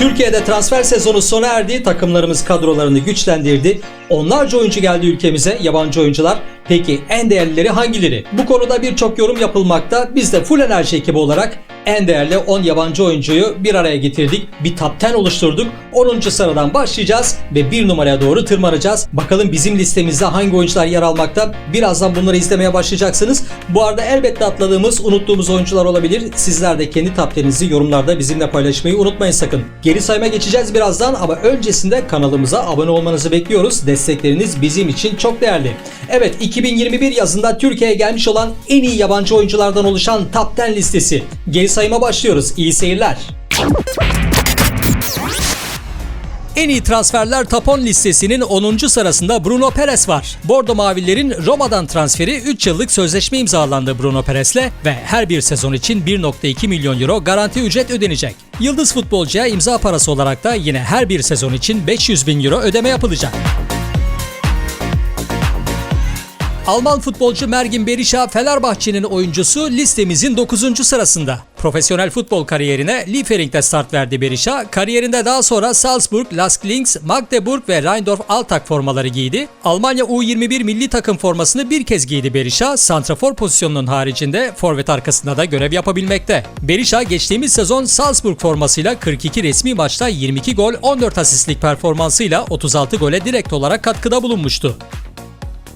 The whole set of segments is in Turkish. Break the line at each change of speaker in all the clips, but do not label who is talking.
Türkiye'de transfer sezonu sona erdi. Takımlarımız kadrolarını güçlendirdi. Onlarca oyuncu geldi ülkemize, yabancı oyuncular. Peki en değerlileri hangileri? Bu konuda birçok yorum yapılmakta. Biz de Full Enerji ekibi olarak en değerli 10 yabancı oyuncuyu bir araya getirdik. Bir top 10 oluşturduk. 10. sıradan başlayacağız ve 1 numaraya doğru tırmanacağız. Bakalım bizim listemizde hangi oyuncular yer almakta? Birazdan bunları izlemeye başlayacaksınız. Bu arada elbette atladığımız, unuttuğumuz oyuncular olabilir. Sizler de kendi top 10'inizi yorumlarda bizimle paylaşmayı unutmayın sakın. Geri sayma geçeceğiz birazdan ama öncesinde kanalımıza abone olmanızı bekliyoruz. Destekleriniz bizim için çok değerli. Evet 2021 yazında Türkiye'ye gelmiş olan en iyi yabancı oyunculardan oluşan Top 10 listesi. Geri sayıma başlıyoruz. İyi seyirler. En iyi transferler 10 listesinin 10. sırasında Bruno Perez var. Bordo Mavilerin Roma'dan transferi 3 yıllık sözleşme imzalandı Bruno Perez'le ve her bir sezon için 1.2 milyon euro garanti ücret ödenecek. Yıldız futbolcuya imza parası olarak da yine her bir sezon için 500 bin euro ödeme yapılacak. Alman futbolcu Mergin Berisha Fenerbahçe'nin oyuncusu listemizin 9. sırasında. Profesyonel futbol kariyerine Liefering'de start verdi Berisha. Kariyerinde daha sonra Salzburg, Lask Linz, Magdeburg ve Rheindorf Altak formaları giydi. Almanya U21 milli takım formasını bir kez giydi Berisha. Santrafor pozisyonunun haricinde forvet arkasında da görev yapabilmekte. Berisha geçtiğimiz sezon Salzburg formasıyla 42 resmi maçta 22 gol, 14 asistlik performansıyla 36 gole direkt olarak katkıda bulunmuştu.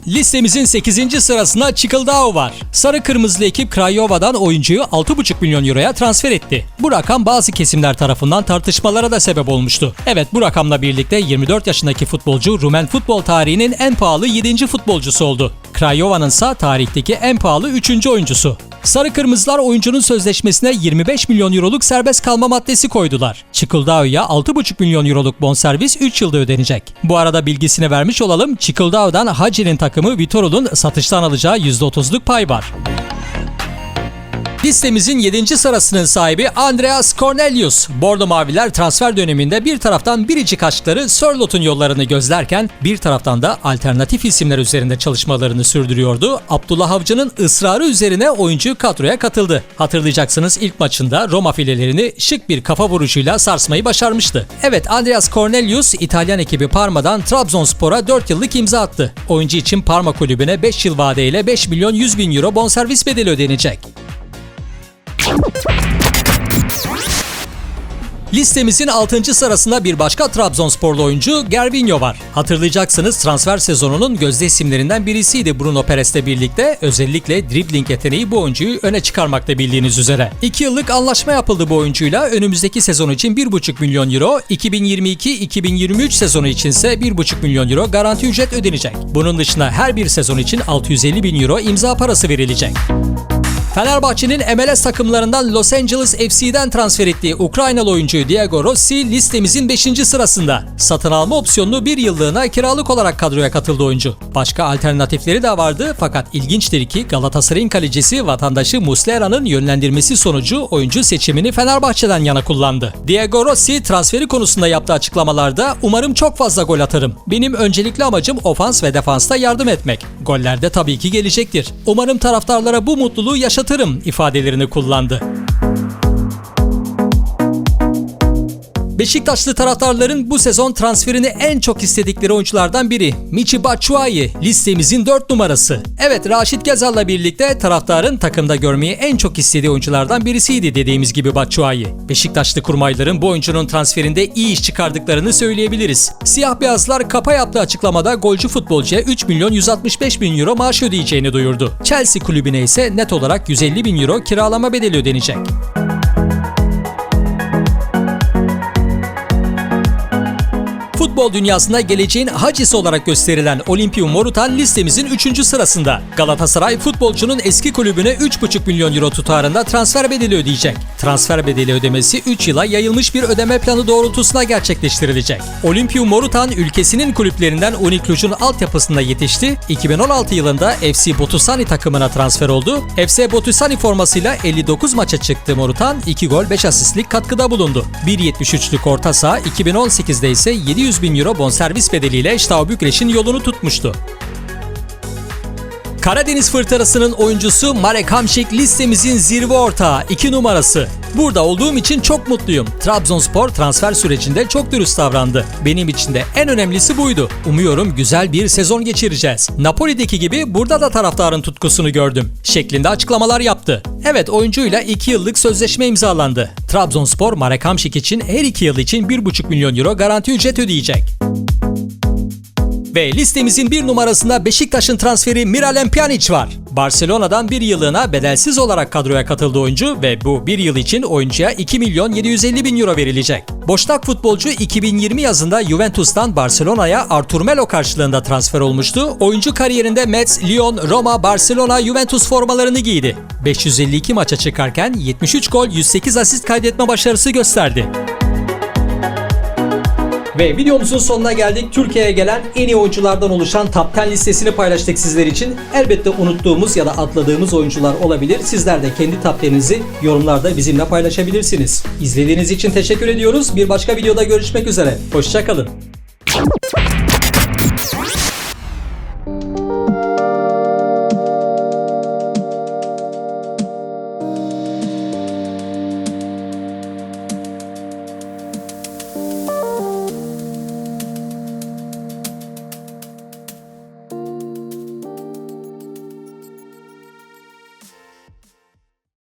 Listemizin 8. sırasında Çikıldao var. Sarı kırmızılı ekip Craiova'dan oyuncuyu 6,5 milyon euroya transfer etti. Bu rakam bazı kesimler tarafından tartışmalara da sebep olmuştu. Evet bu rakamla birlikte 24 yaşındaki futbolcu Rumen futbol tarihinin en pahalı 7. futbolcusu oldu. Craiova'nın ise tarihteki en pahalı 3. oyuncusu. Sarı Kırmızılar oyuncunun sözleşmesine 25 milyon euroluk serbest kalma maddesi koydular. Çikıldao'ya 6,5 milyon euroluk bonservis 3 yılda ödenecek. Bu arada bilgisini vermiş olalım. Çikıldao'dan Haci'nin takımı Vitorul'un satıştan alacağı %30'luk pay var. Listemizin 7. sırasının sahibi Andreas Cornelius. Bordo Maviler transfer döneminde bir taraftan biricik aşkları Sörlot'un yollarını gözlerken bir taraftan da alternatif isimler üzerinde çalışmalarını sürdürüyordu. Abdullah Avcı'nın ısrarı üzerine oyuncu kadroya katıldı. Hatırlayacaksınız ilk maçında Roma filelerini şık bir kafa vuruşuyla sarsmayı başarmıştı. Evet Andreas Cornelius İtalyan ekibi Parma'dan Trabzonspor'a 4 yıllık imza attı. Oyuncu için Parma kulübüne 5 yıl vadeyle 5 milyon 100 bin euro bonservis bedeli ödenecek. Listemizin 6. sırasında bir başka Trabzonsporlu oyuncu Gervinho var. Hatırlayacaksınız transfer sezonunun gözde isimlerinden birisiydi Bruno Perez'le birlikte. Özellikle dribbling yeteneği bu oyuncuyu öne çıkarmakta bildiğiniz üzere. 2 yıllık anlaşma yapıldı bu oyuncuyla. Önümüzdeki sezon için 1,5 milyon euro, 2022-2023 sezonu içinse 1,5 milyon euro garanti ücret ödenecek. Bunun dışında her bir sezon için 650 bin euro imza parası verilecek. Fenerbahçe'nin MLS takımlarından Los Angeles FC'den transfer ettiği Ukraynalı oyuncu Diego Rossi listemizin 5. sırasında. Satın alma opsiyonlu bir yıllığına kiralık olarak kadroya katıldı oyuncu. Başka alternatifleri de vardı fakat ilginçtir ki Galatasaray'ın kalecisi vatandaşı Muslera'nın yönlendirmesi sonucu oyuncu seçimini Fenerbahçe'den yana kullandı. Diego Rossi transferi konusunda yaptığı açıklamalarda umarım çok fazla gol atarım. Benim öncelikli amacım ofans ve defansta yardım etmek. Goller de tabii ki gelecektir. Umarım taraftarlara bu mutluluğu yaşatırım ifadelerini kullandı. Beşiktaşlı taraftarların bu sezon transferini en çok istedikleri oyunculardan biri Michi Batshuayi listemizin 4 numarası. Evet Raşit Gezal'la birlikte taraftarın takımda görmeyi en çok istediği oyunculardan birisiydi dediğimiz gibi Batshuayi. Beşiktaşlı kurmayların bu oyuncunun transferinde iyi iş çıkardıklarını söyleyebiliriz. Siyah beyazlar kapa yaptığı açıklamada golcü futbolcuya 3 milyon 165 bin euro maaş ödeyeceğini duyurdu. Chelsea kulübüne ise net olarak 150 bin euro kiralama bedeli ödenecek. Futbol dünyasında geleceğin hacisi olarak gösterilen Olimpium Morutan listemizin 3. sırasında. Galatasaray futbolcunun eski kulübüne 3,5 milyon euro tutarında transfer bedeli ödeyecek. Transfer bedeli ödemesi 3 yıla yayılmış bir ödeme planı doğrultusunda gerçekleştirilecek. Olimpium Morutan ülkesinin kulüplerinden Unikluj'un altyapısında yetişti. 2016 yılında FC Botusani takımına transfer oldu. FC Botusani formasıyla 59 maça çıktı Morutan, 2 gol 5 asistlik katkıda bulundu. 1.73'lük orta saha 2018'de ise 700 bin euro bonservis bedeliyle Steaua Bükreş'in yolunu tutmuştu. Karadeniz Fırtınası'nın oyuncusu Marek Hamšík listemizin zirve ortağı 2 numarası. Burada olduğum için çok mutluyum. Trabzonspor transfer sürecinde çok dürüst davrandı. Benim için de en önemlisi buydu. Umuyorum güzel bir sezon geçireceğiz. Napoli'deki gibi burada da taraftarın tutkusunu gördüm. Şeklinde açıklamalar yaptı. Evet oyuncuyla 2 yıllık sözleşme imzalandı. Trabzonspor Marek Hamšík için her 2 yıl için 1,5 milyon euro garanti ücret ödeyecek. Ve listemizin bir numarasında Beşiktaş'ın transferi Miralem Pjanic var. Barcelona'dan bir yıllığına bedelsiz olarak kadroya katıldı oyuncu ve bu bir yıl için oyuncuya 2 milyon 750 bin euro verilecek. Boşnak futbolcu 2020 yazında Juventus'tan Barcelona'ya Artur Melo karşılığında transfer olmuştu. Oyuncu kariyerinde Metz, Lyon, Roma, Barcelona, Juventus formalarını giydi. 552 maça çıkarken 73 gol 108 asist kaydetme başarısı gösterdi. Ve videomuzun sonuna geldik. Türkiye'ye gelen en iyi oyunculardan oluşan Top 10 listesini paylaştık sizler için. Elbette unuttuğumuz ya da atladığımız oyuncular olabilir. Sizler de kendi top 10'inizi yorumlarda bizimle paylaşabilirsiniz. İzlediğiniz için teşekkür ediyoruz. Bir başka videoda görüşmek üzere. Hoşçakalın.